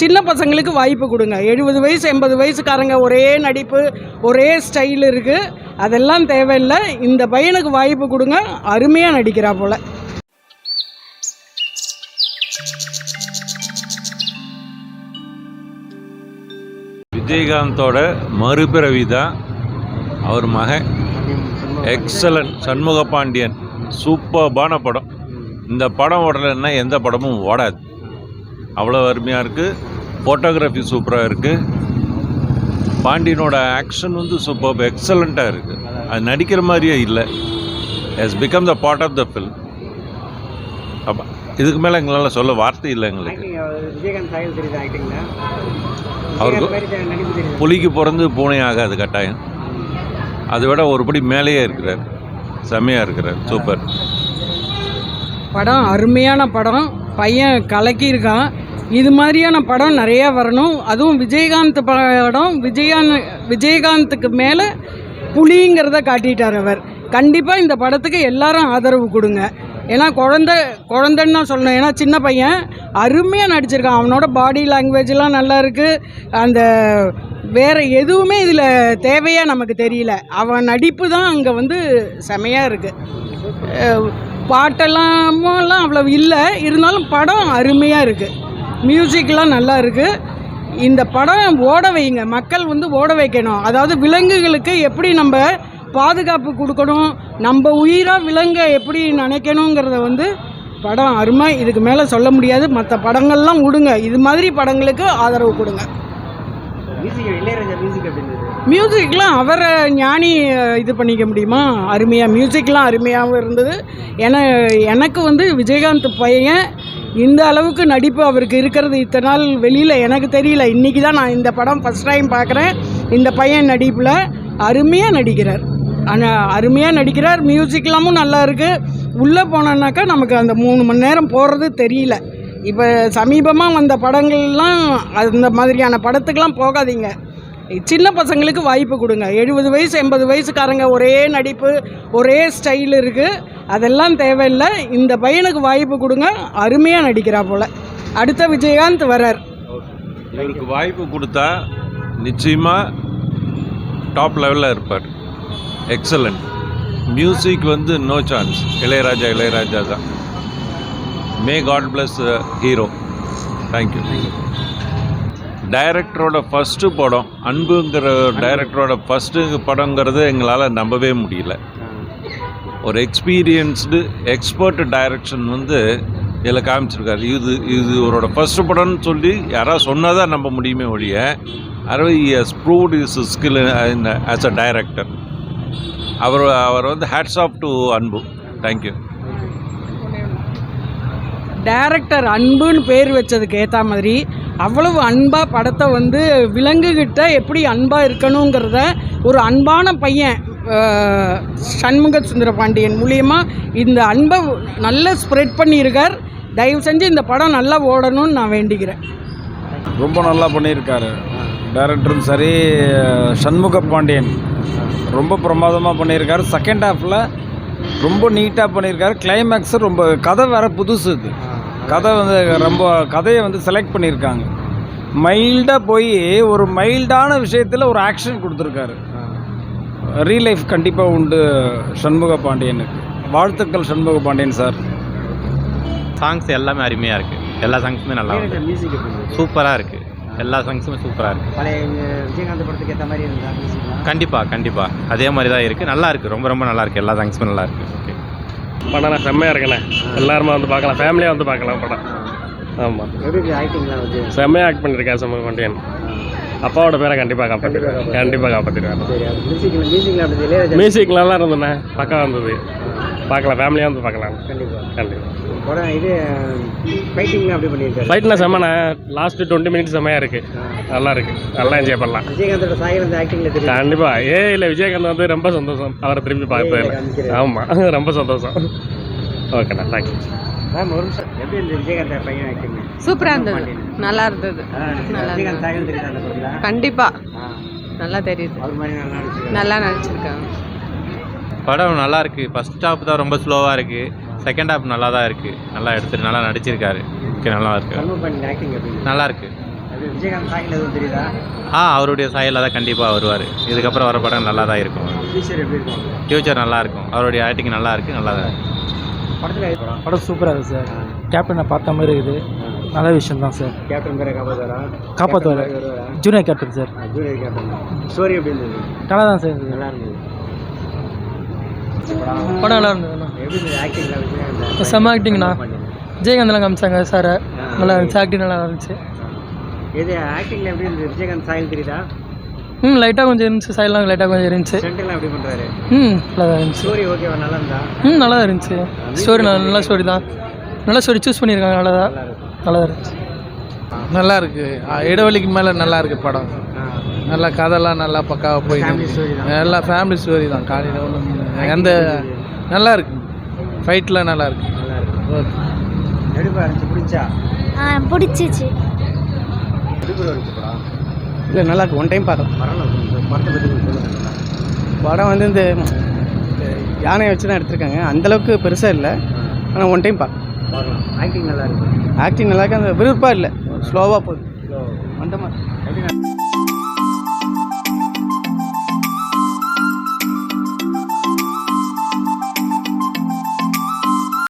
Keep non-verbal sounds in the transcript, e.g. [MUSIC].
சின்ன பசங்களுக்கு வாய்ப்பு கொடுங்க. எழுபது வயசு எண்பது வயசுக்காரங்க ஒரே நடிப்பு ஒரே ஸ்டைல் இருக்குது அதெல்லாம் தேவையில்லை. இந்த பையனுக்கு வாய்ப்பு கொடுங்க. அருமையாக நடிக்கிறா போல். விஜயகாந்தோட மறுபிறவி தான் அவர் மகன். எக்ஸலன்ட் சண்முக பாண்டியன் சூப்பர்பான படம். இந்த படம் ஓடலைன்னா எந்த படமும் ஓடாது. அவ்வளோ அருமையாக இருக்குது ஃபோட்டோகிராஃபி சூப்பராக இருக்குது பாண்டியனோட ஆக்ஷன் வந்து சூப்பர் எக்ஸலண்ட்டாக இருக்குது அது நடிக்கிற மாதிரியே இல்லை. Is become the part of the film அப்போ இதுக்கு மேலே எங்களால் சொல்ல வார்த்தை இல்லை எங்களுக்கு. அவருக்கு புலிக்கு பிறந்து பூனை ஆகாது கட்டாயம். அதை விட ஒருபடி மேலேயே இருக்கிறார். செம்மையாக இருக்கிறார். சூப்பர் படம் அருமையான படம். பையன் கலக்கியிருக்கான். இது மாதிரியான படம் நிறையா வரணும். அதுவும் விஜயகாந்த் படம் விஜயான் விஜயகாந்துக்கு மேலே புலிங்கிறத காட்டிட்டார் அவர். கண்டிப்பாக இந்த படத்துக்கு எல்லாரும் ஆதரவு கொடுங்க. ஏன்னா குழந்த குழந்தைன்னு தான் சொல்லணும். ஏன்னா சின்ன பையன் அருமையாக நடிச்சிருக்கான். அவனோட பாடி லாங்குவேஜ்லாம் நல்லா இருக்குது அந்த வேறு எதுவுமே இதில் தேவையாக நமக்கு தெரியல. அவன் நடிப்பு தான் அங்கே வந்து செமையாக இருக்குது பாட்டெல்லாமெல்லாம் அவ்வளோ இல்லை. இருந்தாலும் படம் அருமையாக இருக்குது மியூசிக்லாம் நல்லா இருக்குது இந்த படம் ஓட வைங்க. மக்கள் வந்து ஓட வைக்கணும். அதாவது விலங்குகளுக்கு எப்படி நம்ம பாதுகாப்பு கொடுக்கணும் நம்ம உயிராக விலங்கை எப்படி நினைக்கணுங்கிறத வந்து படம் அருமை. இதுக்கு மேலே சொல்ல முடியாது. மற்ற படங்கள்லாம் விடுங்க. இது மாதிரி படங்களுக்கு ஆதரவு கொடுங்க. மியூசிக்லாம் அவரை ஞானி இது பண்ணிக்க முடியுமா? அருமையாக மியூசிக்லாம் அருமையாகவும் இருந்தது. ஏன்னா எனக்கு வந்து விஜயகாந்த் பையன் இந்த அளவுக்கு நடிப்பு அவருக்கு இருக்கிறது இத்தனை நாள் வெளியில் எனக்கு தெரியல. இன்றைக்கி தான் நான் இந்த படம் ஃபஸ்ட் டைம் பார்க்குறேன். இந்த பையன் நடிப்பில் அருமையாக நடிக்கிறார். ஆனால் அருமையாக நடிக்கிறார். மியூசிக்லாமும் நல்லா இருக்குது உள்ளே போனோன்னாக்கா நமக்கு அந்த மூணு மணி நேரம் போகிறது தெரியல. இப்போ சமீபமாக வந்த படங்கள்லாம் அந்த மாதிரியான படத்துக்கெலாம் போகாதீங்க. சின்ன பசங்களுக்கு வாய்ப்பு கொடுங்க. எழுபது வயசு எண்பது வயசுக்காரங்க ஒரே நடிப்பு ஒரே ஸ்டைல் இருக்குது அதெல்லாம் தேவையில்லை. இந்த பையனுக்கு வாய்ப்பு கொடுங்க. அருமையாக நடிக்கிறா போல். அடுத்த விஜயகாந்த் வரார் இவருக்கு வாய்ப்பு கொடுத்தா நிச்சயமாக டாப் லெவலில் இருப்பார். எக்ஸலண்ட் மியூசிக் வந்து நோ சான்ஸ் இளையராஜா இளையராஜா தான். May God bless hero thank you டைரக்டரோட first படம் அன்புங்கிற டைரக்டரோட ஃபஸ்ட்டு படங்கிறது எங்களால் நம்பவே முடியல. ஒரு எக்ஸ்பீரியன்ஸ்டு எக்ஸ்பர்ட் டைரக்ஷன் வந்து இதில் காமிச்சிருக்காரு. இது இது இவரோட ஃபஸ்ட்டு படம்னு சொல்லி யாராவது சொன்னால் தான் நம்ப முடியுமே ஒழிய அரவை as proved is skill as a director அவர் அவர் வந்து hats off to Anbu. Thank you director அன்புன்னு பேர் வச்சதுக்கு ஏற்ற மாதிரி அவ்வளவு அன்பாக படத்தை வந்து விலங்குகிட்ட எப்படி அன்பாக இருக்கணுங்கிறத ஒரு அன்பான பையன் சண்முக சுந்தர பாண்டியன் மூலியமாக இந்த அன்பை நல்லா ஸ்ப்ரெட் பண்ணியிருக்கார். தயவு செஞ்சு இந்த படம் நல்லா ஓடணும்னு நான் வேண்டிக்கிறேன். ரொம்ப நல்லா பண்ணியிருக்காரு. டேரக்டரும் சரி சண்முக பாண்டியன் ரொம்ப பிரமாதமாக பண்ணியிருக்காரு. செகண்ட் ஹாஃபில் ரொம்ப நீட்டாக பண்ணியிருக்காரு. கிளைமேக்ஸ் ரொம்ப கதை வேற புதுசு இது. கதை வந்து ரொம்ப கதையை வந்து செலக்ட் பண்ணியிருக்காங்க. மைல்டாக போய் ஒரு மைல்டான விஷயத்தில் ஒரு ஆக்ஷன் கொடுத்துருக்காரு. ரீல் லைஃப் கண்டிப்பாக உண்டு சண்முக பாண்டியனுக்கு. வாழ்த்துக்கள் சண்முக பாண்டியன் சார். சாங்ஸ் எல்லாமே அருமையாக இருக்குது எல்லா சாங்ஸுமே நல்லா மியூசிக் சூப்பராக இருக்குது எல்லா சாங்ஸுமே சூப்பராக இருக்குது பழைய விஜயகாந்த் படத்துக்கு ஏற்ற மாதிரி இருந்தா மியூசிக்லாம் கண்டிப்பாக கண்டிப்பாக அதே மாதிரி தான் இருக்குது நல்லா இருக்குது ரொம்ப ரொம்ப நல்லா இருக்குது எல்லா சாங்ஸுமே நல்லா இருக்குது ஓகே படம் செம்மையாக இருக்குண்ணே எல்லாருமே வந்து பார்க்கலாம். ஃபேமிலியாக வந்து பார்க்கலாம் படம். ஆமாம் செம்மையாக ஆக்ட் பண்ணியிருக்கேன் சமூக பாண்டியன் அப்பாவோட பேரை கண்டிப்பாக காப்பாற்றிடுவேன் கண்டிப்பாக காப்பாற்றிடுவேன் சரி அது மியூசிக்ல மியூசிக்ல அப்படி இளையராஜா மியூசிக் நல்லா இருந்ததுண்ணே. பக்கம் இருந்தது பார்க்கலாம் ஃபேமிலியாக வந்து பார்க்கலாம். கண்டிப்பா. கண்டிப்பாக படம் இது ஃபைட்டிங்லாம் அப்படி பண்ணியிருக்காரு. ஃபைட்னா செம்மண்ணே. லாஸ்ட்டு டுவெண்ட்டி மினிட்ஸ் செம்மையாக இருக்குது நல்லா இருக்குது நல்லா என்ஜாய் பண்ணலாம். விஜயகாந்தோட சாயல் அந்த ஆக்டிங்ல தெரியும் கண்டிப்பாக ஏ இல்லை விஜயகாந்த் வந்து ரொம்ப சந்தோஷம். அவரை திரும்பி பார்த்ததில்ல ஆமாம் [LAUGHS] ரொம்ப சந்தோஷம். ஓகேண்ணா தேங்க்யூ எப்படி இருந்தது விஜயகாந்த் பையன் ஆக்டிங் சூப்பராக இருந்தது. நல்லா இருந்தது. கண்டிப்பாக ஆ, நல்லா தெரியுது. அவர் மாதிரி நல்லா நடிச்சிருக்காங்க. படம் நல்லா இருக்குது ஃபஸ்ட் ஹாஃப் தான் ரொம்ப ஸ்லோவாக இருக்குது செகண்ட் ஹாஃப் நல்லா தான் இருக்குது நல்லா எடுத்துட்டு நல்லா நடிச்சிருக்காரு. ஓகே நல்லா இருக்கு? நல்லா இருக்குது அது விஜயகாந்த் சாயல் எதுவும் தெரியுதா? ஆ அவருடைய சாயலில் தான் கண்டிப்பாக வருவார். இதுக்கப்புறம் வர படம் நல்லா தான் இருக்கும். ஃபியூச்சர் எப்படி இருக்கும்? ஃப்யூச்சர் நல்லா இருக்கும். அவருடைய ஆக்டிங் நல்லா இருக்குது நல்லா தான் இருக்கு. படத்தில் எது? படம் படம் சூப்பராக இருக்குது சார் கேப்டனை பார்த்த மாதிரி இருக்குது. நல்ல விஷயம் தான் சார் கேப்டன் பேரை காப்பாற்றுவாரா காப்பாற்றுவார் junior captain sir junior captain story எப்படி இருந்தது? நல்லா தான் சார் நல்லா இருந்தது. படம் நல்லா இருந்தது எப்படி இருந்தது ஆக்டிங்ல விஜயகாந்த் செம்ம ஆக்டிங்ண்ணா விஜயகாந்த்லாம் காமிச்சாங்க சார் நல்லா இருந்துச்சு ஆக்டிங் நல்லா இருந்துச்சு. இது ஆக்டிங்ல எப்படி இருந்தது? விஜயகாந்த் சாயல் தெரியுதா? ம் லைட்டாக கொஞ்சம் இருந்துச்சு சைட்லாம் லைட்டாக கொஞ்சம் இருந்துச்சு. சென்டர்லாம் எப்படி பண்றாரு? ம் நல்லா தான் இருந்துச்சு. ஸ்டோரி ஓகேவா நல்லா இருந்தா? ம் நல்லா தான் இருந்துச்சு. ஸ்டோரி நல்ல ஸ்டோரி தான். நல்ல ஸ்டோரி சூஸ் பண்ணியிருக்காங்க நல்லா தான். நல்லா தான் இருந்துச்சு. நல்லா இருக்கு. அஹ் இடைவெளிக்கு மேலே நல்லா இருக்கு படம். நல்லா கதைலாம் நல்லா பக்காவாக போய். எல்லா ஃபேமிலி ஸ்டோரி தான். காலையில் ஒன்று எந்த நல்லா இருக்கு. ஃபைட்லாம் நல்லா இருக்கு. நல்லா இருக்கு. எடுப்பா இருந்துச்சு பிடிச்சா? ஆ பிடிச்சிச்சு. இல்லை நல்லா இருக்கு. ஒன் டைம் பார்த்தோம். படம் வந்து இந்த யானையை வச்சு தான் எடுத்திருக்காங்க. அந்தளவுக்கு பெருசாக இல்லை. ஆனால் ஒன் டைம் பார்க்கலாம். ஆக்டிங் நல்லா இருக்கு. ஆக்டிங் நல்லா இருக்கு. அந்த விருப்பம் இல்லை. ஸ்லோவாக போகுது. அந்த மாதிரி.